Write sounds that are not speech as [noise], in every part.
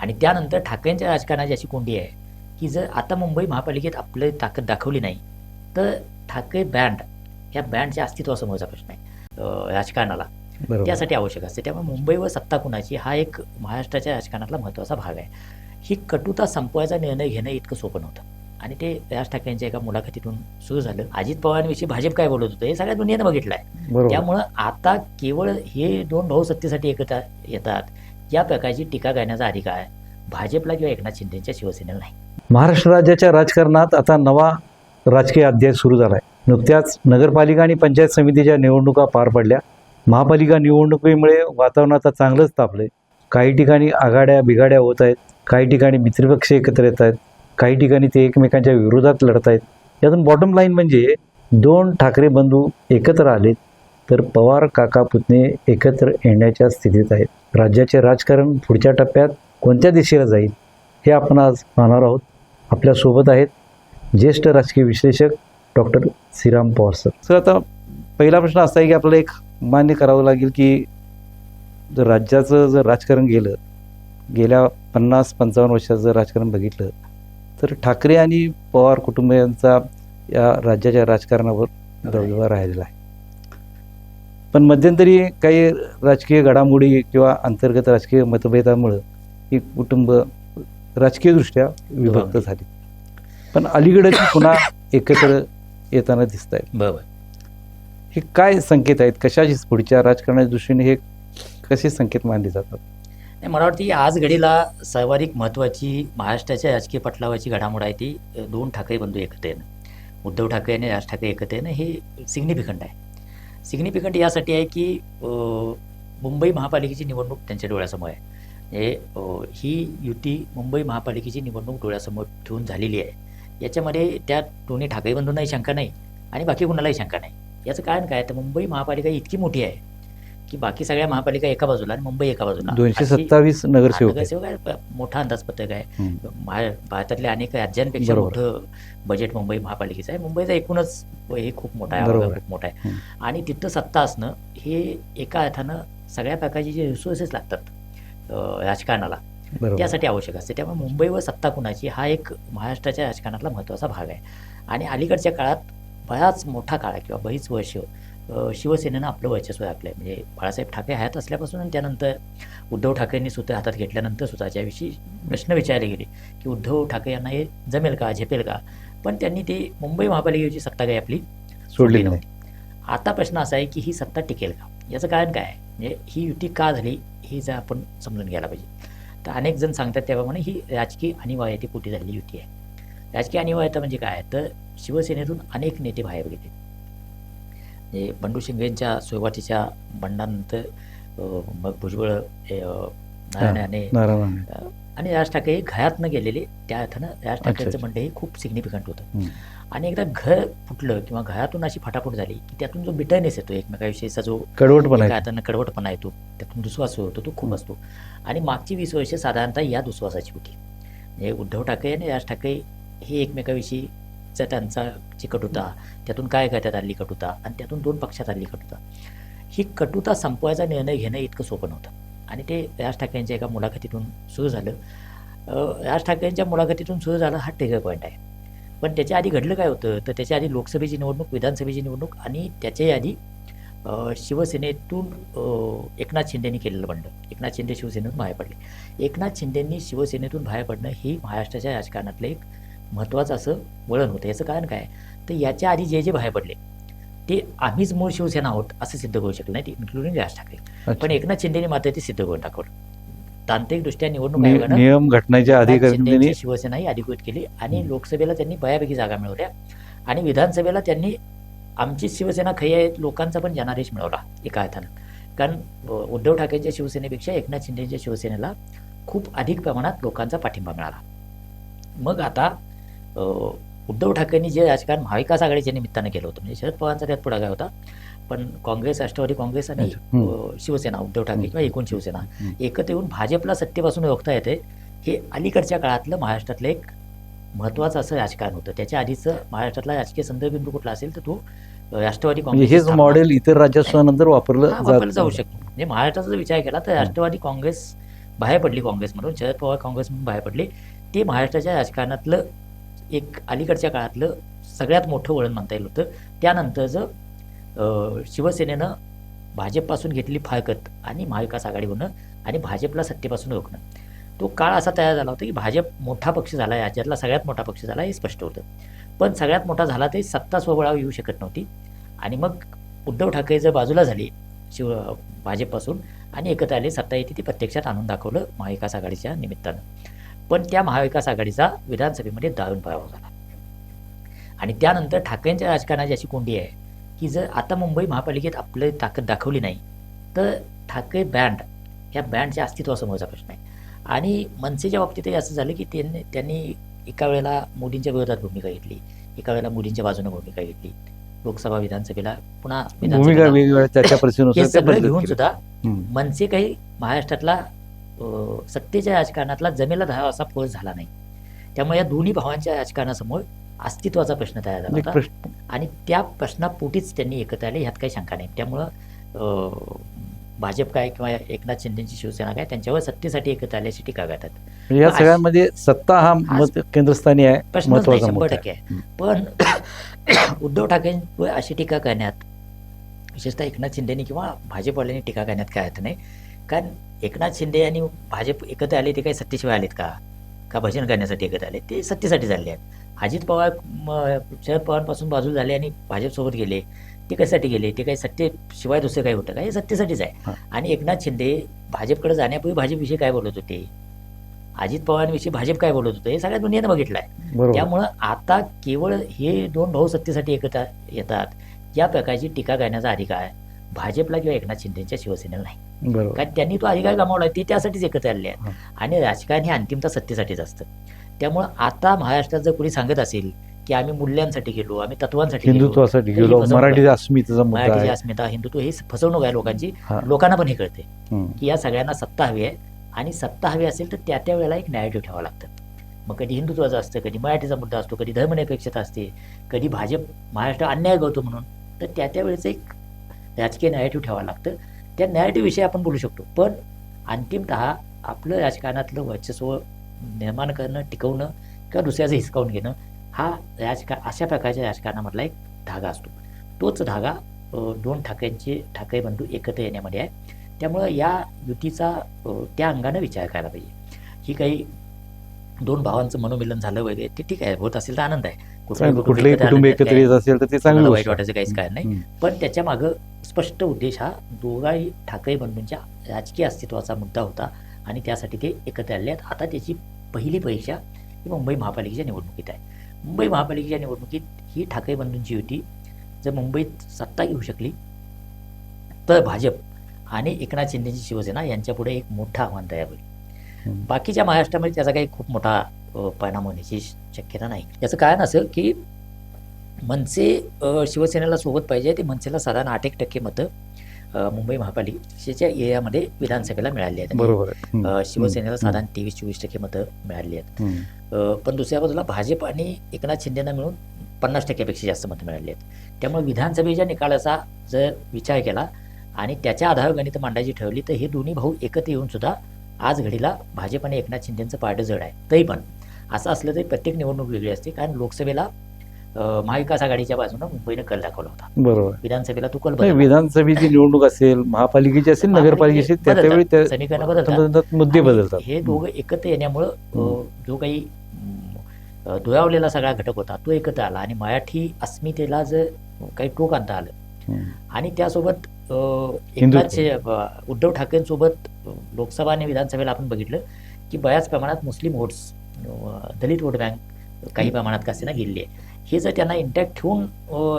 आणि त्यानंतर ठाकरेंच्या राजकारणाची अशी कोंडी आहे की जर आता मुंबई महापालिकेत आपली ताकद दाखवली नाही तर ठाकरे बँड या बँडच्या अस्तित्वासमोरचा प्रश्न आहे राजकारणाला. त्यासाठी आवश्यक असते. त्यामुळे मुंबईवर सत्ता कुणाची हा एक महाराष्ट्राच्या राजकारणातला महत्त्वाचा भाग आहे. ही कटुता संपवायचा निर्णय घेणं इतकं सोपं नव्हतं. आणि ते राज ठाकरेंच्या एका मुलाखतीतून सुरू झालं. अजित पवारांविषयी भाजप काय बोलत होतं हे सगळ्या दुनियेनं बघितलं आहे त्यामुळं आता केवळ हे दोन भाऊ सत्तेसाठी एकत्र येतात. या प्रकारची टीका करण्याचा अधिकार भाजपला किंवा एकनाथ शिंदेच्या शिवसेनेला नाही. महाराष्ट्र राज्याच्या राजकारणात आता नवा राजकीय अध्याय सुरू झाला आहे नुकत्याच नगरपालिका आणि पंचायत समितीच्या निवडणुका पार पडल्या. महापालिका निवडणुकीमुळे वातावरण आता चांगलंच तापलंय. काही ठिकाणी आघाड्या बिघाड्या होत आहेत. काही ठिकाणी मित्रपक्ष एकत्र येत आहेत. काही ठिकाणी ते एकमेकांच्या विरोधात लढत आहेत. यातून बॉटम लाईन म्हणजे दोन ठाकरे बंधू एकत्र आलेत तर पवार काका पुतणे एकत्र येण्याच्या स्थितीत आहेत. राज्याचे राजकारण पुढच्या टप्प्यात कोणत्या दिशेला जाईल हे आपण आज पाहणार आहोत. आपल्यासोबत आहेत ज्येष्ठ राजकीय विश्लेषक doctor Shriram Pawar sir. Sir आता पहिला प्रश्न असा आहे की आपल्याला एक मान्य करावं लागेल की जर राज्याचं जर राजकारण गेलं गेल्या पन्नास पंचावन्न वर्षाचं जर राजकारण बघितलं तर ठाकरे आणि पवार कुटुंबियांचा या राज्याच्या राजकारणावर दबदबा राहिलेला आहे. पण मध्यंतरी काही राजकीय घडामोडी किंवा अंतर्गत राजकीय मतभेदामुळं ही कुटुंब राजकीयदृष्ट्या विभक्त. झाली. पण अलीकडे पुन्हा एकत्र येताना दिसत आहेत. बरोबर. हे काय संकेत आहेत? कशाची पुढच्या राजकारणाच्या दृष्टीने हे कसे संकेत मानले जातात? नाही मला वाटतं की आज घडीला सर्वाधिक महत्त्वाची महाराष्ट्राच्या राजकीय पटलावरची घडामोड आहे ती दोन ठाकरे बंधू एकत्र येणं उद्धव ठाकरे आणि राज ठाकरे एकत्र येणं हे सिग्निफिकंट आहे. सिग्निफिकंट यासाठी आहे की मुंबई महापालिकेची निवडणूक त्यांच्या डोळ्यासमोर आहे. म्हणजे ही युती मुंबई महापालिकेची निवडणूक डोळ्यासमोर ठेवून झालेली आहे. याच्यामध्ये त्या दोन्ही ठाकरे बंधूंनाही शंका नाही आणि बाकी कुणालाही शंका नाही. याचं कारण काय? तर मुंबई महापालिका इतकी मोठी आहे की बाकी सगळ्या महापालिका एका बाजूला आणि मुंबई एका बाजूला. दोनशे सत्तावीस नगरसेवक. नगरसेवक मोठा अंदाजपत्रक आहे. भारतातल्या अनेक राज्यांपेक्षा. मोठं बजेट मुंबई महापालिकेचं आहे. मुंबईचा एकूणच हे खूप मोठा आहे. खूप मोठा आहे. आणि तिथं सत्ता असणं हे एका अर्थानं सगळ्या प्रकारचे जे रिसोर्सेस लागतात राजकारणाला त्यासाठी आवश्यक असते. त्यामुळे मुंबईवर सत्ता कुणाची हा एक महाराष्ट्राच्या राजकारणातला महत्त्वाचा भाग आहे. आणि अलीकडच्या काळात बराच मोठा काळ किंवा बरीच वर्ष शिवसेनेनं आपलं वर्चस्व आहे म्हणजे बाळासाहेब ठाकरे हयात असल्यापासून आणि त्यानंतर उद्धव ठाकरेंनी सूत्र हातात घेतल्यानंतर सुद्धा ज्याविषयी प्रश्न विचारले गेले की उद्धव ठाकरे यांना हे जमेल का झेपेल का? पण त्यांनी ते मुंबई महापालिकेची सत्ता काही आपली सोडली नव्हती. आता प्रश्न असा आहे की ही सत्ता टिकेल का? याचं कारण काय? आहे म्हणजे ही युती का झाली हे जर आपण समजून घ्यायला पाहिजे. तर अनेक जण सांगतात त्याप्रमाणे ही राजकीय अनिवार्यतेपोटी झालेली युती आहे. राजकीय अनिवार्यता म्हणजे काय? तर शिवसेनेतून अनेक नेते बाहेर गेले म्हणजे बंडू शिंदेच्या सुरुवातीच्या बंडानंतर मग भुजबळ नारायणाने नारायण आणि राज ठाकरे हे घरातनं गेलेले. त्या अर्थानं राज. ठाकरेंचं म्हणणं हे खूप सिग्निफिकंट होतं. आणि एकदा घर फुटलं किंवा घरातून अशी फटाफट झाली की त्यातून जो बिटरनेस येतो एकमेकाविषयीचा जो कडवट पण एका आहे अर्थानं कडवटपणा येतो त्यातून दुस्वास होतो तो खूप असतो. आणि मागची वीस वर्ष साधारणतः या दुस्वासाची होती. म्हणजे उद्धव ठाकरे आणि राज ठाकरे हे पक्षाचा त्यांचा जी कटुता त्यातून काय करतात आली कटुता आणि त्यातून दोन पक्षात आली कटुता. ही कटुता संपवायचा निर्णय घेणं इतकं सोपं नव्हतं. आणि ते राज ठाकरेंच्या एका मुलाखतीतून सुरू झालं. राज ठाकरेंच्या मुलाखतीतून सुरू झालं हा टेगर पॉईंट आहे. पण त्याच्या आधी घडलं काय होतं? तर त्याच्या आधी लोकसभेची निवडणूक विधानसभेची निवडणूक आणि त्याच्याही आधी शिवसेनेतून एकनाथ शिंदेनी केलेलं बंड एकनाथ शिंदे शिवसेनेतून बाहेर पडले. एकनाथ शिंदेंनी शिवसेनेतून बाहेर पडणं ही महाराष्ट्राच्या राजकारणातलं एक महत्त्वाचं असं वळण होतं. याचं कारण काय? तर याच्या आधी जे जे बाहेर पडले ते आम्हीच मूळ शिवसेना आहोत असं सिद्ध करू शकलं नाही इन्क्लुडिंग राज ठाकरे. पण एकनाथ शिंदेने मात्र ते सिद्ध करून दाखवलं. तांत्रिकदृष्ट्या निवडणूक आयोगानं घटनेच्या शिंदेची शिवसेना ही अधिकृत केली आणि. लोकसभेला त्यांनी बऱ्यापैकी जागा मिळवल्या. आणि विधानसभेला त्यांनी आमची शिवसेना खरी आहे लोकांचा पण जनादेश मिळवला एका अर्थानं. कारण उद्धव ठाकरेंच्या शिवसेनेपेक्षा एकनाथ शिंदेच्या शिवसेनेला खूप अधिक प्रमाणात लोकांचा पाठिंबा मिळाला. मग आता उद्धव ठाकरेंनी जे राजकारण महाविकास आघाडीच्या निमित्तानं केलं होतं म्हणजे शरद पवारांचा त्यात पुढाकार होता पण काँग्रेस राष्ट्रवादी काँग्रेस आणि शिवसेना उद्धव ठाकरे. किंवा एकूण शिवसेना. एकत्र येऊन भाजपला सत्तेपासून रोखता येते हे अलीकडच्या काळातलं महाराष्ट्रातलं एक महत्वाचं असं राजकारण होतं. त्याच्या आधीचं महाराष्ट्रातला राजकीय संदर्भ बिंदू कुठला असेल तर तो राष्ट्रवादी म्हणजे काँग्रेस हेच मॉडेल इतर राज्यात वापरलं वापरलं जाऊ शकतो. म्हणजे महाराष्ट्राचा जर विचार केला तर राष्ट्रवादी काँग्रेस बाहेर पडली काँग्रेसमधून शरद पवार काँग्रेसमधून बाहेर पडले ते महाराष्ट्राच्या राजकारणातलं एक अलीकडच्या काळातलं सगळ्यात मोठं वळण म्हणता येईल होतं. त्यानंतरचं शिवसेनेनं भाजपपासून घेतली फाळकत आणि महाविकास आघाडी होणं आणि भाजपला सत्तेपासून रोखणं. तो काळ असा तयार झाला होता की भाजप मोठा पक्ष झाला राज्यातला सगळ्यात मोठा पक्ष झाला हे स्पष्ट होतं. पण सगळ्यात मोठा झाला तरी सत्ता स्वबळावर येऊ शकत नव्हती. आणि मग उद्धव ठाकरे जर बाजूला झाले शिव भाजपपासून आणि एकत्र आले सत्ता येते ती प्रत्यक्षात आणून दाखवलं महाविकास आघाडीच्या निमित्तानं. पण त्या महाविकास आघाडीचा विधानसभेमध्ये दारुण पराभव झाला आणि त्यानंतर ठाकरेंच्या राजकारणाची अशी कोंडी आहे की जर आता मुंबई महापालिकेत आपली ताकद दाखवली नाही तर ठाकरे बँड या बँडच्या अस्तित्वासमोरचा प्रश्न आहे आणि मनसेच्या बाबतीतही असं झालं की त्यांनी त्यांनी एका वेळेला मोदींच्या विरोधात भूमिका घेतली एका वेळेला मोदींच्या बाजूने भूमिका घेतली लोकसभा विधानसभेला पुन्हा घेऊन. सुद्धा. मनसे काही महाराष्ट्रातला सत्तेच्या राजकारणातला जमेला धावा असा फोर्स झाला नाही. त्यामुळे या दोन्ही भावांच्या राजकारणासमोर अस्तित्वाचा प्रश्न तयार झाला होता. प्रश्न. आणि त्या प्रश्नापोटीच त्यांनी एकत्र आले ह्यात काही शंका नाही. त्यामुळं भाजप काय किंवा एकनाथ शिंदेची शिवसेना काय त्यांच्यावर सत्तेसाठी एकत्र आल्याची टीका करतात. म्हणजे या सगळ्यामध्ये सत्ता हा केंद्रस्थानी आहे महत्त्वाचा शंभर टक्के आहे. आहे पण [coughs] उद्धव ठाकरेंवर अशी टीका करण्यात विशेषतः एकनाथ शिंदेनी किंवा भाजपवाल्यांनी टीका करण्यात काय अर्थ नाही. कारण एकनाथ शिंदे आणि भाजप एकत्र आले ते काही सत्तेशिवाय आलेत का? का भजन करण्यासाठी एकत्र आले? ते सत्तेसाठी चालले आहेत. अजित पवार शरद पवारांपासून बाजूला झाले आणि भाजपसोबत गेले. ते कशासाठी गेले? ते काही सत्तेशिवाय दुसरं काही होतं का? हे सत्तेसाठीच आहे. आणि एकनाथ शिंदे भाजपकडे जाण्यापूर्वी भाजपविषयी काय बोलत होते? अजित पवारांविषयी भाजप काय बोलत होते? हे सगळ्या दुनियेनं बघितलं आहे त्यामुळं आता केवळ हे दोन भाऊ सत्तेसाठी एकत्र येतात. या प्रकारची टीका करण्याचा अधिकार भाजपला किंवा एकनाथ शिंदेच्या शिवसेनेला नाही. बरोबर. कारण त्यांनी तो अधिकार गमावला ते त्यासाठीच एकत्र आले. आहेत. आणि राजकारण हे अंतिमता सत्तेसाठीच असतं. त्यामुळं आता महाराष्ट्रात जर कोणी सांगत असेल की आम्ही मूल्यांसाठी गेलो आम्ही तत्वांसाठी हिंदुत्वासाठी गेलो मराठी मराठीची अस्मिता हिंदुत्व ही फसवणूक आहे लोकांची. लोकांना पण हे कळते. की या सगळ्यांना सत्ता हवी आहे. आणि सत्ता हवी असेल तर त्या त्या वेळेला एक नॅरेटिव्ह ठेवावं लागतं. मग कधी हिंदुत्वाचा असतं कधी मराठीचा मुद्दा असतो कधी धर्मनिरपेक्षता असते कधी भाजप महाराष्ट्र अन्याय करतो म्हणून तर त्या त्या वेळेचं एक राजकीय नॅरेटिव्ह ठेवावं लागतं. त्या नॅरेटिव्हविषयी आपण बोलू शकतो. पण अंतिमतः आपलं राजकारणातलं वर्चस्व निर्माण करणं टिकवणं किंवा दुसऱ्याचं हिसकावून घेणं हा राजकार अशा प्रकारच्या राजकारणामधला एक धागा असतो. तोच धागा दोन ठाकरेंचे ठाकरे बंधू एकत्र येण्यामध्ये आहे. त्यामुळं या युतीचा त्या अंगानं विचार करायला पाहिजे. ही काही दोन भावांचं मनोमिलन झालं वगैरे ते ठीक आहे होत असेल तर आनंद आहे. चांगलं. कुठलेही कुटुंब एकत्र काय- येत असेल तर ते चांगली वाईट. वाटायचं काहीच कारण नाही. पण त्याच्या मागं स्पष्ट उद्देश हा दोघाही ठाकरे बंधूंच्या राजकीय अस्तित्वाचा मुद्दा होता आणि त्यासाठी ते एकत्र आले आहेत आता त्याची पहिली परीक्षा ही मुंबई महापालिकेच्या निवडणुकीत आहे मुंबई महापालिकेच्या निवडणुकीत ही ठाकरे बंधूंची युती जर मुंबईत सत्ता घेऊ शकली तर भाजप आणि एकनाथ शिंदेची शिवसेना यांच्यापुढे एक मोठं आव्हान तयार होईल. बाकीच्या महाराष्ट्रामध्ये त्याचा काही खूप मोठा परिणाम होण्याची शक्यता नाही याचं कारण असं की मनसे शिवसेनेला सोबत पाहिजे ते मनसेला साधारण आठ एक टक्के मतं मुंबई महापालिकेच्या एरियामध्ये विधानसभेला मिळाली आहेत. बरोबर शिवसेनेला. साधारण तेवीस चोवीस टक्के मतं मिळाली आहेत. पण दुसऱ्या बाजूला भाजप आणि एकनाथ शिंदेना मिळून पन्नास टक्क्यापेक्षा जास्त मतं मिळाली आहेत. त्यामुळे विधानसभेच्या निकालाचा जर विचार केला आणि त्याच्या आधारावर गणित मांडायची ठरवली तर हे दोन्ही भाऊ एकत्र येऊन सुद्धा आज घडीला भाजप आणि एकनाथ शिंदेचं पारडं जड आहे. तरी पण असं असलं तरी प्रत्येक निवडणूक वेगळी असते कारण लोकसभेला महाविकास आघाडीच्या बाजूनं मुंबईनं कल दाखवला होता बरोबर विधानसभेला तो कल. विधानसभेची निवडणूक असेल महापालिकेची असेल नगरपालिकेची. त्यावेळी त्या समीकरणं बदलतात. मुद्दे बदलतात हे दोघं एकत्र येण्यामुळं. जो काही दुरावलेला सगळा घटक होता तो एकत्र आला आणि मराठी अस्मितेला जर काही टोक आणता आलं. आणि त्यासोबत. एकनाथ उद्धव ठाकरेंसोबत लोकसभा आणि विधानसभेला आपण बघितलं की बऱ्याच प्रमाणात Muslim votes Dalit vote bank काही प्रमाणात का असेना गेली आहे. हे जर त्यांना इंटॅक्ट ठेवून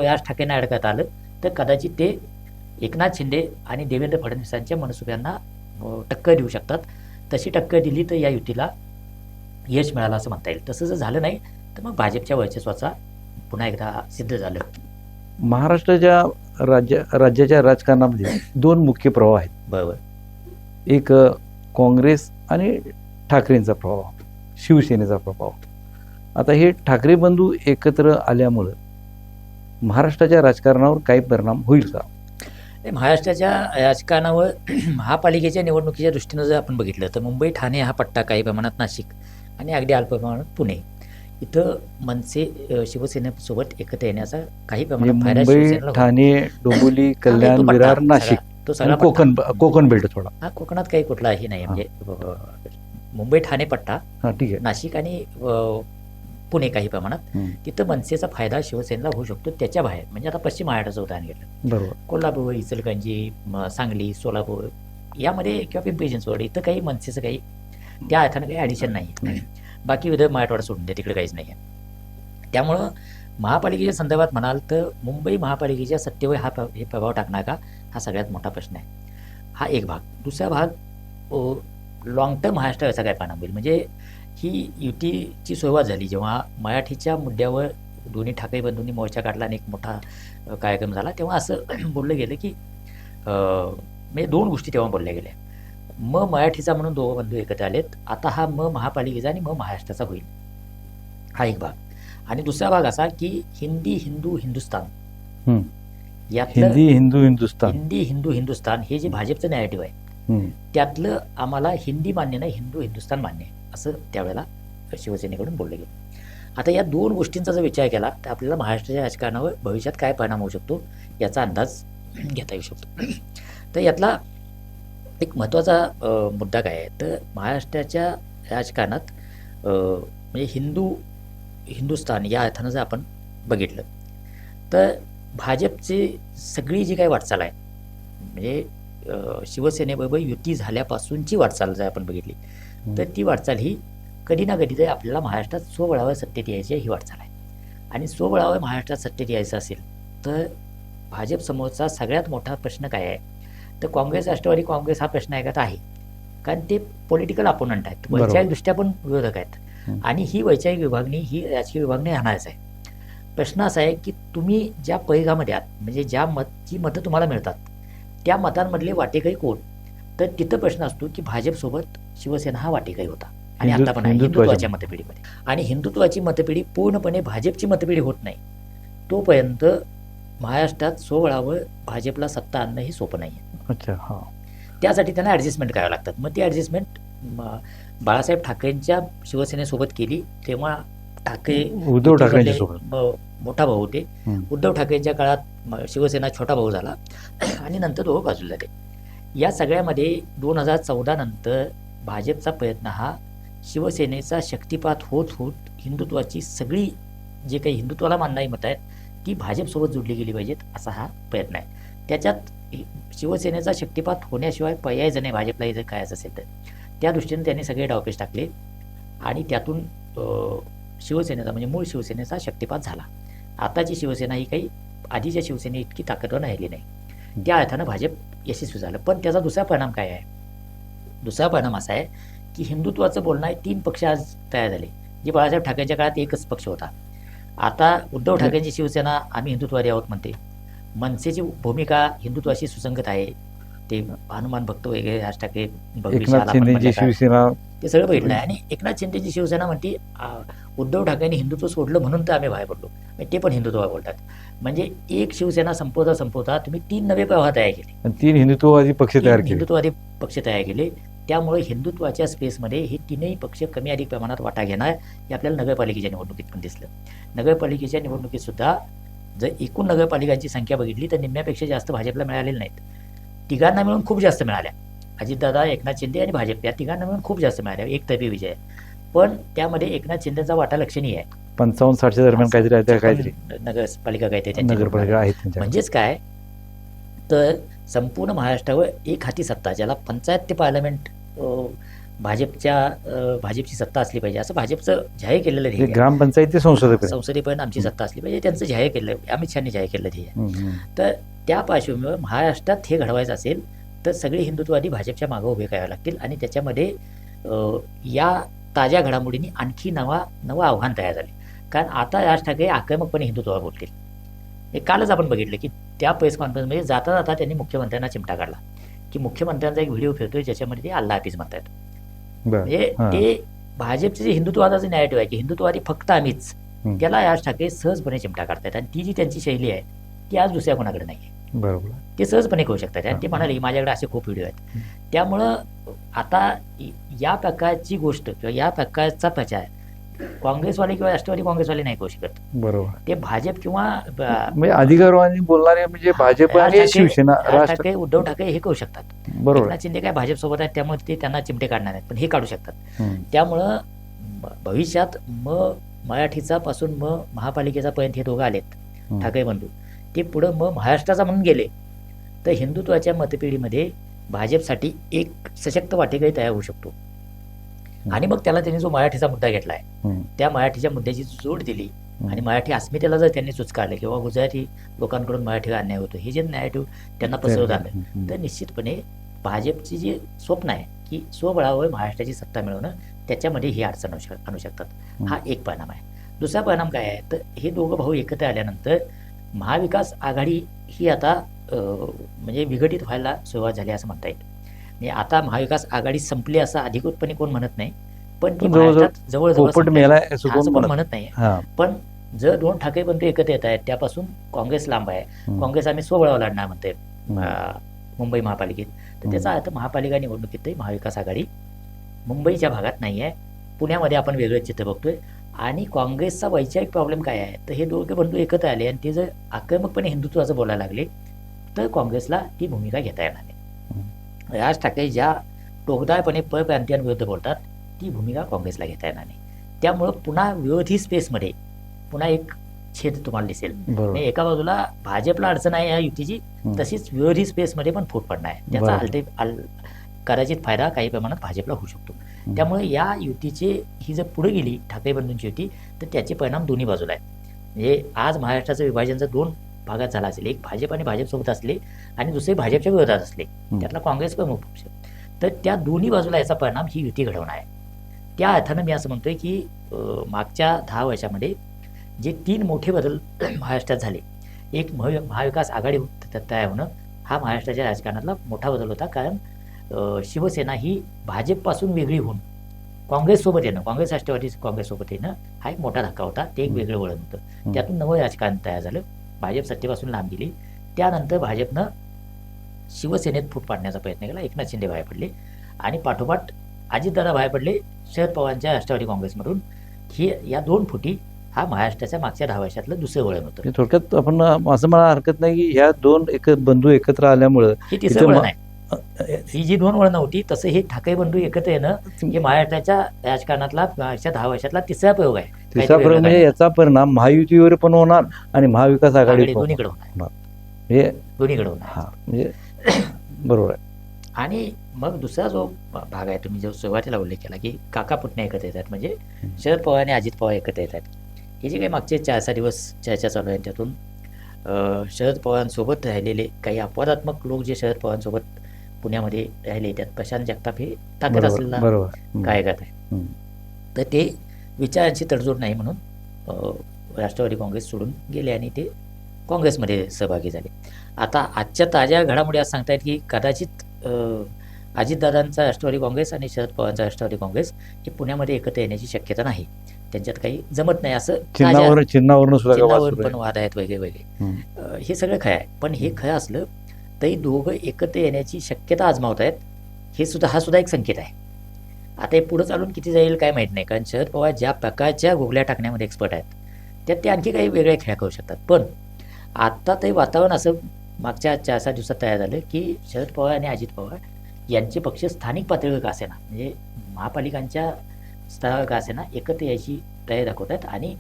राज ठाकरेंना ॲड करता आलं तर कदाचित ते एकनाथ शिंदे आणि देवेंद्र फडणवीसांच्या मनसुब्यांना टक्कर देऊ शकतात. तशी टक्कर दिली तर या युतीला यश मिळालं असं म्हणता येईल. तसं जर झालं नाही तर मग भाजपच्या वर्चस्वाचा पुन्हा एकदा सिद्ध झालं. महाराष्ट्राच्या राज्य राज्याच्या राजकारणामध्ये दोन मुख्य प्रवाह आहेत. बरोबर. एक काँग्रेस आणि ठाकरेंचा प्रभाव शिवसेनेचा प्रभाव आता हे ठाकरे बंधू एकत्र आल्यामुळं महाराष्ट्राच्या राजकारणावर काही परिणाम होईल का महाराष्ट्राच्या राजकारणावर [clears throat] महापालिकेच्या निवडणुकीच्या दृष्टीनं जर आपण बघितलं तर मुंबई ठाणे हा पट्टा काही प्रमाणात नाशिक आणि अगदी अल्प प्रमाणात पुणे इथं मनसे शिवसेनेसोबत एकत्र येण्याचा काही म्हणजे प्रमाणात होतो. ठाणे डोंबिवली कल्याण विरार नाशिक तो सगळा कोकण. कोकण बेल्ट थोडा हा कोकणात काही कुठलाही नाही म्हणजे मुंबई ठाणे पट्टा ठीक आहे. नाशिक आणि पुणे काही प्रमाणात. तिथं मनसेचा फायदा शिवसेनेला होऊ शकतो त्याच्या बाहेर. म्हणजे आता पश्चिम महाराष्ट्राचं उदाहरण घेतलं. बरोबर. कोल्हापूर इचलकरंजी म, सांगली सोलापूर यामध्ये किंवा पिंपरी चिंचवड इथं काही मनसेचं काही त्या अर्थानं काही ॲडिशन नाही. बाकी विदर्भ मराठवाडा सोडून द्या तिकडे काहीच नाही आहे त्यामुळं महापालिकेच्या संदर्भात म्हणाल तर मुंबई महापालिकेच्या सत्तेवर हा हे प्रभाव टाकणार का हा सगळ्यात मोठा प्रश्न आहे. हा एक भाग. दुसरा भाग लॉंग टर्म महाराष्ट्राचा काय परिणाम होईल म्हणजे ही युतीची सुरुवात झाली जेव्हा मराठीच्या मुद्द्यावर दोन्ही ठाकरे बंधूंनी मोर्चा काढला आणि एक मोठा कार्यक्रम झाला तेव्हा असं [clears throat] बोललं गेलं की म्हणजे दोन गोष्टी तेव्हा बोलल्या गेल्या. म मराठीचा म्हणून दोघं बंधू एकत्र आलेत आता हा म महापालिकेचा आणि म महाराष्ट्राचा होईल. हा एक भाग. आणि दुसरा भाग असा की हिंदी हिंदू हिंदुस्तान. यातलं हिंदी हिंदू हिंदुस्तान. हिंदी हिंदू हिंदुस्तान हे जे भाजपचं नॅरेटिव्ह आहे. त्यातलं आम्हाला हिंदी मान्य नाही हिंदू हिंदुस्थान मान्य आहे असं त्यावेळेला शिवसेनेकडून बोललं गेलं. आता या दोन गोष्टींचा जर विचार केला तर आपल्याला महाराष्ट्राच्या राजकारणावर भविष्यात काय परिणाम होऊ शकतो याचा अंदाज घेता येऊ शकतो. [clears throat] तर यातला एक महत्त्वाचा मुद्दा काय आहे? तर महाराष्ट्राच्या राजकारणात म्हणजे हिंदू हिंदुस्थान या अर्थानं जर आपण बघितलं तर भाजपची सगळी जी काही वाटचाल आहे म्हणजे शिवसेनेबरोबर युती झाल्यापासूनची वाटचाल जर आपण बघितली तर ती वाटचाल ही कधी ना कधी तरी आपल्याला महाराष्ट्रात स्वबळावर सत्तेत यायची ही वाटचाल आहे. आणि स्वबळावर महाराष्ट्रात सत्तेत यायचं असेल तर भाजपसमोरचा सगळ्यात मोठा प्रश्न काय आहे? तर काँग्रेस राष्ट्रवादी काँग्रेस हा प्रश्न आहे का तर आहे. कारण ते पॉलिटिकल अपोनंट आहेत. बरोबर. वैचारिक दृष्ट्या पण विरोधक आहेत. आणि ही वैचारिक विभागणी ही राजकीय विभागणी राहणारच आहे. प्रश्न असा आहे की तुम्ही ज्या पैगामध्ये आहात म्हणजे ज्या मत जी मतं तुम्हाला मिळतात त्या मतांमधले वाटेकरी कोण? तर तिथं प्रश्न असतो की भाजपसोबत शिवसेना हा वाटेकरी होता. आणि आता पण हिंदुत्वाच्या- मतपेढीमध्ये. आणि हिंदुत्वाची मतपेढी पूर्णपणे भाजपची मतपेढी होत नाही. तोपर्यंत महाराष्ट्रात सोहळावर भाजपला सत्ता आणणं ही सोपं नाही अच्छा त्यासाठी त्यांना ॲडजस्टमेंट करावं लागतात. मग ती ॲडजस्टमेंट बाळासाहेब ठाकरेंच्या शिवसेनेसोबत केली तेव्हा ठाकरे उद्धव ठाकरेंच्या म- मोठा भाऊ होते. उद्धव ठाकरेंच्या काळात शिवसेना छोटा भाऊ झाला. आणि नंतर दोघं बाजूला झाले या सगळ्यामध्ये दोन हजार चौदा नंतर भाजपचा प्रयत्न हा शिवसेनेचा शक्तिपात होत होत हिंदुत्वाची सगळी जे काही हिंदुत्वाला मानणारी मतं आहेत ती भाजपसोबत जोडली गेली पाहिजेत असा हा प्रयत्न आहे. त्याच्यात हि- शिवसेनेचा शक्तिपात होण्याशिवाय पर्याय नाही भाजपला जर काय असेल तर. त्या दृष्टीने त्यांनी सगळे डावपेच टाकले आणि त्यातून शिवसेनेचा म्हणजे मूळ शिवसेनेचा शक्तिपात झाला. आताची शिवसेना ही काही आधीच्या शिवसेने इतकी ताकदवर राहिली नाही. त्या अर्थानं भाजप यशस्वी झालं. पण त्याचा दुसरा परिणाम काय आहे? दुसरा परिणाम असा आहे की हिंदुत्वाचं बोलणारे तीन पक्ष आज तयार झाले. जे बाळासाहेब ठाकरेंच्या काळात एकच पक्ष होता. आता उद्धव ठाकरेंची शिवसेना आम्ही हिंदुत्ववादी आहोत म्हणते. मनसेची भूमिका हिंदुत्वाशी सुसंगत आहे. ते हनुमान भक्त वगैरे राज ठाकरे. शिवसेना. ते सगळं बघितलं. आहे आणि एकनाथ शिंदेची शिवसेना म्हणते उद्धव ठाकरेंनी हिंदुत्व सोडलं म्हणून तर आम्ही बाहेर पडलो. म्हणजे ते पण हिंदुत्व बोलतात. म्हणजे एक शिवसेना संपवता संपवता तुम्ही तीन नवे प्रवाह तयार केले. तीन हिंदुत्ववादी पक्ष तयार केले. हिंदुत्ववादी पक्ष तयार केले. त्यामुळे हिंदुत्वाच्या स्पेसमध्ये हे तीनही पक्ष कमी अधिक प्रमाणात वाटा घेणार हे आपल्याला नगरपालिकेच्या निवडणुकीत पण दिसलं. नगरपालिकेच्या निवडणुकीत सुद्धा जर एकूण नगरपालिकांची संख्या बघितली तर निम्म्यापेक्षा जास्त भाजपला मिळालेल्या नाहीत. तिघांना मिळून खूप जास्त मिळाल्या. अजितदादा एकनाथ शिंदे आणि भाजप या तिघांना मिळून खूप जास्त मिळाल्या. एकतर्फी विजय. आहे. पण त्यामध्ये एकनाथ शिंदेचा वाटा लक्षणीय आहे. पंचावन्न साठच्या दरम्यान काहीतरी नगरपालिका काहीतरी. नगरपालिका आहेत म्हणजेच काय? तर संपूर्ण महाराष्ट्रावर एक हाती सत्ता ज्याला पंचायत ते पार्लमेंट भाजपच्या भाजपची सत्ता असली पाहिजे. असं भाजपचं जाहीर केलेलं ध्येय. ग्रामपंचायत संसदेपर्यंत. आमची सत्ता असली पाहिजे. त्यांचं जाहीर केलं अमित शहानी जाहीर केलं ध्येय. तर त्या पार्श्वभूमीवर महाराष्ट्रात हे घडवायचं असेल तर सगळे हिंदुत्ववादी भाजपच्या मागं उभे करावे लागतील आणि त्याच्यामध्ये या ताज्या घडामोडींनी आणखी नवा नवं आव्हान तयार झाले. कारण आता राज ठाकरे आक्रमकपणे हिंदुत्वावर बोलतील. हे कालच आपण बघितलं की त्या प्रेस कॉन्फरन्समध्ये जाता जाता त्यांनी मुख्यमंत्र्यांना चिमटा काढला. की मुख्यमंत्र्यांचा एक व्हिडिओ फिरतोय ज्याच्यामध्ये ते अल्ला हाफिज म्हणतात म्हणजे हा. ते भाजपचे जे हिंदुत्ववादाचं नॅरेटिव्ह आहे की हिंदुत्ववादी फक्त आम्हीच. त्याला राज ठाकरे सहजपणे चिमटा काढतायत. आणि ती जी त्यांची शैली आहे ती आज दुसऱ्या कोणाकडे नाही आहे बरोबर. ते सहजपणे करू शकतात. आणि ते म्हणाले की माझ्याकडे असे खूप व्हिडिओ आहेत. त्यामुळं आता या प्रकारची गोष्ट किंवा या प्रकारचा प्रचार काँग्रेसवाले किंवा राष्ट्रवादी काँग्रेसवाले नाही करू शकत. बरोबर. ते भाजप किंवा ब- म्हणजे अधिकारवादी बोलणारे म्हणजे भाजप आणि ठाकरे- शिवसेना उद्धव ठाकरे हे करू शकतात. बरोबर. शिंदे काय भाजप सोबत आहेत त्यामुळे ते त्यांना चिमटे काढणार आहेत पण हे काढू शकतात. त्यामुळं भविष्यात म मराठीचा पासून म महापालिकेचा पर्यंत हे दोघं आलेत. ठाकरे बंधू. ते पुढं म महाराष्ट्राचा म्हणून गेले. तर हिंदुत्वाच्या मतपेढीमध्ये भाजपसाठी एक सशक्त वाटेकरी तयार होऊ शकतो. आणि मग त्याला त्यांनी जो मराठीचा मुद्दा घेतलाय हम्म. त्या मराठीच्या मुद्द्याची जोड दिली. आणि मराठी अस्मितेला जर त्यांनी चुचकारले किंवा गुजराती लोकांकडून मराठीला अन्याय होतो हे जे नॅरेटिव्ह त्यांना पसरवत आलं. तर निश्चितपणे भाजपची जी स्वप्न आहे की स्वबळावर महाराष्ट्राची सत्ता मिळवणं त्याच्यामध्ये ही अडचण आणू शकतात. हा एक परिणाम आहे. दुसरा परिणाम काय आहे? तर हे दोघं भाऊ एकत्र आल्यानंतर महाविकास आघाडी ही आता म्हणजे विघटित व्हायला सुरुवात झाली असं म्हणता येईल. म्हणजे आता महाविकास आघाडी संपली असं अधिकृतपणे कोण म्हणत नाही पण ती जवळजवळ महाराष्ट्रात म्हणत नाही. हा. पण जर दोन ठाकरे बंधू एकत्र येत आहेत त्यापासून काँग्रेस लांब आहे. काँग्रेस आम्ही स्वबळावर लढणार म्हणते. मुंबई महापालिकेत. तर त्याचा अर्थ महापालिका निवडणुकीतही महाविकास आघाडी मुंबईच्या भागात नाही आहे पुण्यामध्ये आपण वेगळं चित्र बघतोय. आणि काँग्रेसचा वैचारिक प्रॉब्लेम काय आहे? तर हे दोघे बंधू एकत्र आले आणि ते जर आक्रमकपणे हिंदुत्वाचं बोलायला लागले तर काँग्रेसला ती भूमिका घेता येणार नाही. राज ठाकरे ज्या टोकदारपणे परप्रांतीयांविरुद्ध बोलतात ती भूमिका काँग्रेसला घेता येणार नाही. त्यामुळं पुन्हा विरोधी स्पेसमध्ये पुन्हा एक छेद तुम्हाला दिसेल. म्हणजे एका बाजूला भाजपला अडचण आहे या युतीची. तशीच विरोधी स्पेसमध्ये पण फूट पडणार आहे. त्याचा. अल्टे अल कदाचित फायदा काही प्रमाणात भाजपला होऊ शकतो. त्यामुळे या युतीचे ही जर पुढे गेली ठाकरे बंधूंची युती तर त्याचे परिणाम दोन्ही बाजूला आहेत. म्हणजे आज महाराष्ट्राचं विभाजन जर दोन भागात झाला असेल. एक भाजप आणि भाजपसोबत असले आणि दुसरे भाजपच्या विरोधात असले. त्यातला काँग्रेस प्रमुख पक्ष तर त्या दोन्ही बाजूला याचा परिणाम ही युती घडवणार आहे. त्या अर्थानं मी असं म्हणतोय की मागच्या दहा वर्षामध्ये जे तीन मोठे बदल [clears throat] महाराष्ट्रात झाले. एक महा- महाविकास आघाडी तयार होणं हा महाराष्ट्राच्या राजकारणातला मोठा बदल होता. कारण शिवसेना ही भाजपपासून वेगळी होऊन काँग्रेससोबत येणं काँग्रेस राष्ट्रवादी काँग्रेससोबत येणं हा एक मोठा धक्का होता. ते एक वेगळं वळण होतं. त्यातून नवं राजकारण तयार झालं. भाजप सत्तेपासून लांब गेली. त्यानंतर भाजपनं शिवसेनेत फूट पाडण्याचा प्रयत्न केला. एकनाथ शिंदे बाहेर पडले. आणि पाठोपाठ अजितदादा बाहेर पडले. शरद पवारांच्या राष्ट्रवादी काँग्रेसमधून. ही या दोन फुटी हा महाराष्ट्राच्या मागच्या दहा वर्षातलं दुसरं वळण होतं. थोडक्यात आपण असं मला हरकत नाही की ह्या दोन एक बंधू एकत्र आल्यामुळं हे जी दोन वळणं होती तसं हे ठाकरे बंधू एकत्र येणं हे महाराष्ट्राच्या राजकारणातला दहा वर्षातला तिसरा प्रयोग आहे तिसरा प्रयोग म्हणजे. याचा परिणाम महायुतीवर पण होणार आणि महाविकास आघाडी. दोन्हीकडे होणार म्हणजे दोन्हीकडे होणार हा म्हणजे बरोबर आहे आणि मग दुसरा जो भाग आहे तुम्ही जो सुरुवातीला उल्लेख केला की काका पुतण्या एकत्र येतात म्हणजे. शरद पवार आणि अजित पवार एकत्र येतात हे जे काही मागचे चार सहा दिवस चर्चा चालू आहे त्यातून शरद पवारांसोबत राहिलेले काही अपवादात्मक लोक जे शरद पवारांसोबत पुण्यामध्ये राहिले त्यात प्रशांत जगताप हे ताकद असलेला. कार्यकर्ता आहे. तर ते विचारांची तडजोड नाही म्हणून राष्ट्रवादी काँग्रेस सोडून गेले आणि ते काँग्रेसमध्ये सहभागी झाले. आता आजच्या ताज्या घडामोडी आज सांगतायत की कदाचित अजितदादांचा राष्ट्रवादी काँग्रेस आणि शरद पवारांचा राष्ट्रवादी काँग्रेस हे पुण्यामध्ये एकत्र येण्याची शक्यता नाही. त्यांच्यात काही जमत नाही असं चिन्हावर चिन्हावरून पण. वाद आहेत वगैरे वगैरे. हे सगळं खरं आहे. पण हे खरं असलं तरी दोघं एकत्र येण्याची शक्यता आजमावत आहेत. हे सुद्धा हा सुद्धा एक संकेत आहे. आता हे पुढं चालून किती जाईल काय माहीत नाही. कारण शरद पवार ज्या प्रकारच्या गुगल्या टाकण्यामध्ये एक्सपर्ट आहेत त्यात ते आणखी काही वेगळे खेळ करू शकतात. पण आत्ता ते वातावरण असं मागच्या चार सहा दिवसात तयार झालं की शरद पवार आणि अजित पवार यांचे पक्ष स्थानिक पातळीवर का असेना म्हणजे महापालिकांच्या स्तरावर का असेना एकत्र यायची तयारी दाखवत आहेत. आणि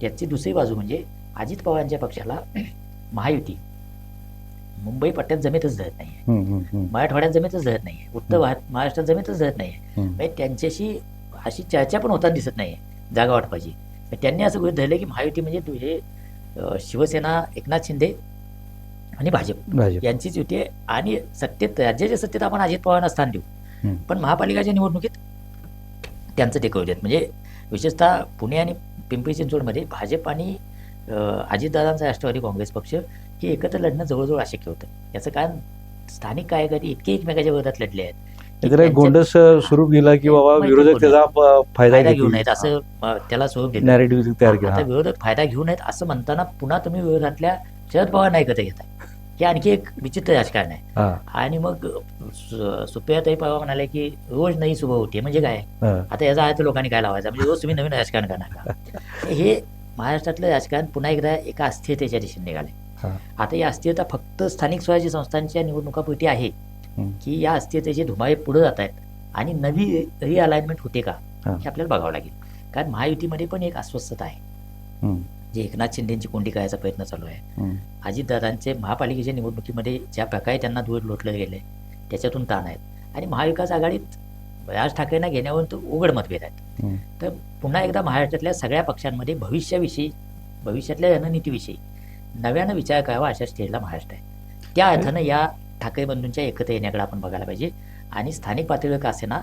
त्याची दुसरी बाजू म्हणजे अजित पवारांच्या पक्षाला महायुती मुंबई पट्ट्यात जमेतच धरत नाही. मराठवाड्यात जमेतच धरत नाही उत्तर महाराष्ट्रात जमेतच धरत नाही. म्हणजे त्यांच्याशी अशी चर्चा पण होताना दिसत नाही जागा वाटपाची. त्यांनी असं गृहीत धरलं की महायुती म्हणजे हे शिवसेना एकनाथ शिंदे आणि भाजप. यांचीच युती आहे. आणि सत्तेत राज्याच्या सत्तेत आपण अजित पवारांना स्थान देऊ. पण महापालिकाच्या निवडणुकीत त्यांचं ते करू देत. म्हणजे विशेषतः पुणे आणि पिंपरी चिंचवडमध्ये भाजप आणि अजितदादांचा राष्ट्रवादी काँग्रेस पक्ष हे एकत्र लढणं जवळजवळ अशक्य होतं. याचं कारण स्थानिक कार्यकर्ते इतके एकमेकाच्या विरोधात लढले आहेत गोंडस सुरू केला की बाबा विरोधक. त्याचा फायदा घेऊ नयेत असं त्याला स्वरूप आता हा. विरोधक फायदा घेऊ नयेत असं म्हणताना पुन्हा तुम्ही विरोधातल्या शरद पवार नाही एकत्र घेताय. हे आणखी एक विचित्र राजकारण आहे. आणि मग सुप्रियाताई पवार म्हणाले की रोज नाही सुबह होती म्हणजे काय. आता याचा अर्थ लोकांनी काय लावायचा? म्हणजे रोज तुम्ही नवीन राजकारण करणार का? [laughs] हे महाराष्ट्रातलं राजकारण पुन्हा एकदा एका अस्थिरतेच्या दिशेने निघाले. आता ही अस्थिरता फक्त स्थानिक स्वराज्य संस्थांच्या निवडणुकापुरती आहे. की या अस्थिरतेचे धुमाळे पुढे जात आहेत आणि नवी रिअलाइनमेंट होते का हा. आपल्याला बघावं लागेल कारण महायुतीमध्ये पण एक अस्वस्थता आहे. जे एकनाथ शिंदेची कोंडी करायचा प्रयत्न चालू आहे. अजितदादांचे महापालिकेच्या निवडणुकीमध्ये ज्या प्रकारे त्यांना दूर लोटले गेले त्याच्यातून ताण आहेत आणि महाविकास आघाडीत राज ठाकरेंना घेण्यावरून तो उघड मतभेद आहेत. तर पुन्हा एकदा महाराष्ट्रातल्या सगळ्या पक्षांमध्ये भविष्याविषयी भविष्यातल्या रणनीतीविषयी नव्यानं विचार करावा अशा स्टेजला महाराष्ट्र आहे. त्या अर्थानं या ठाकरे बंधूंच्या एकत्र येण्याकडे आपण बघायला पाहिजे. आणि स्थानिक पातळीवर का असेना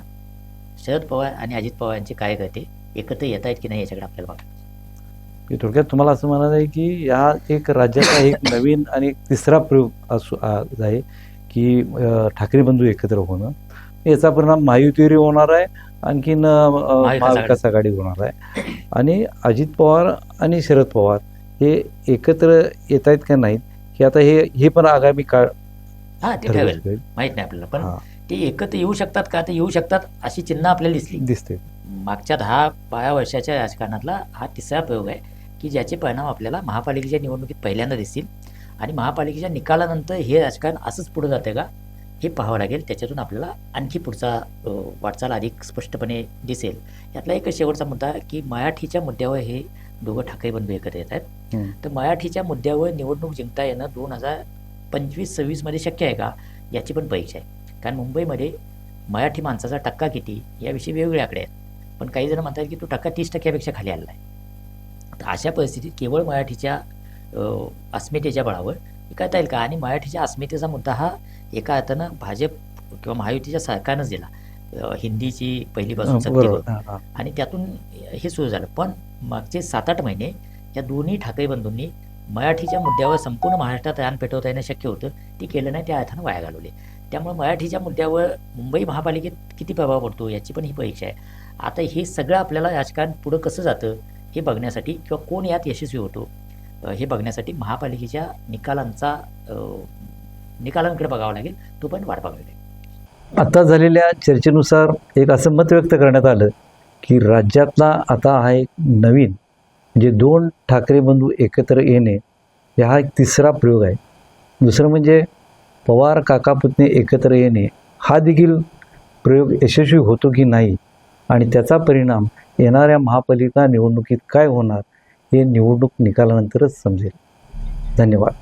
शरद पवार आणि अजित पवार यांचे कार्यकर्ते एकत्र येत आहेत की नाही याच्याकडे आपल्याला बघायला थोडक्यात तुम्हाला असं म्हणायचं आहे की या एक राज्याचा एक [coughs] नवीन आणि एक तिसरा प्रयोग असू आहे की ठाकरे बंधू एकत्र होणं. याचा परिणाम महायुतीवर होणार आहे आणखीन महाविकास आघाडी. होणार आहे. आणि अजित पवार आणि शरद पवार हे एकत्र येत आहेत का नाहीत हे आता हे हे पण आगामी काळ हा ते ठरेल. माहीत नाही आपल्याला पण ते एकत्र येऊ शकतात का? ते येऊ शकतात अशी चिन्ह आपल्याला दिसली. दिसते. मागच्या दहा बारा वर्षाच्या राजकारणातला हा तिसरा प्रयोग आहे की ज्याचे परिणाम आपल्याला महापालिकेच्या निवडणुकीत पहिल्यांदा दिसतील. आणि महापालिकेच्या निकालानंतर हे राजकारण असंच पुढे जाते का? हे पाहावं लागेल. त्याच्यातून आपल्याला आणखी पुढचा वाटचाल अधिक स्पष्टपणे दिसेल. यातला एक शेवटचा मुद्दा की मराठीच्या मुद्द्यावर हे दोघं ठाकरे बंधू एकत्र येत आहेत. तर मराठीच्या मुद्द्यावर निवडणूक जिंकता येणं दोन हजार पंचवीस सव्वीसमध्ये शक्य आहे का? याची पण परीक्षा आहे. कारण मुंबईमध्ये मराठी माणसाचा टक्का किती याविषयी वेगवेगळे आकडे आहेत. पण काही जण म्हणतात की तो टक्का तीस टक्क्यापेक्षा खाली आलेला आहे. तर अशा परिस्थितीत केवळ मराठीच्या अस्मितेच्या बळावर करता येईल का? आणि मराठीच्या अस्मितेचा मुद्दा हा एका अर्थानं भाजप किंवा महायुतीच्या सरकारनंच दिला. हिंदीची पहिलीपासून हा. आणि त्यातून हे सुरू झालं. पण मागचे सात आठ महिने या दोन्ही ठाकरे बंधूंनी मराठीच्या मुद्द्यावर संपूर्ण महाराष्ट्रात रान पेटवता येणं शक्य होतं. ते केलं नाही त्या अर्थानं वाया घालवले. त्यामुळे मराठीच्या मुद्द्यावर मुंबई महापालिकेत किती प्रभाव पडतो याची पण ही परीक्षा आहे. आता हे सगळं आपल्याला राजकारण पुढं कसं जातं हे बघण्यासाठी किंवा कोण यात यशस्वी होतो हे बघण्यासाठी महापालिकेच्या निकालांचा निकालांकडे बघावं लागेल तो पण वाट बघावी लागेल. आता झालेल्या चर्चेनुसार एक असं मत व्यक्त करण्यात आलं की राज्यातला आता हा एक नवीन म्हणजे दोन ठाकरे बंधू एकत्र येणे हा एक तिसरा प्रयोग आहे. दुसरं म्हणजे पवार काकापुतणे एकत्र येणे हा देखील प्रयोग यशस्वी होतो की नाही आणि त्याचा परिणाम येणाऱ्या महापालिका निवडणुकीत काय होणार हे निवडणूक निकालानंतरच समजेल. धन्यवाद.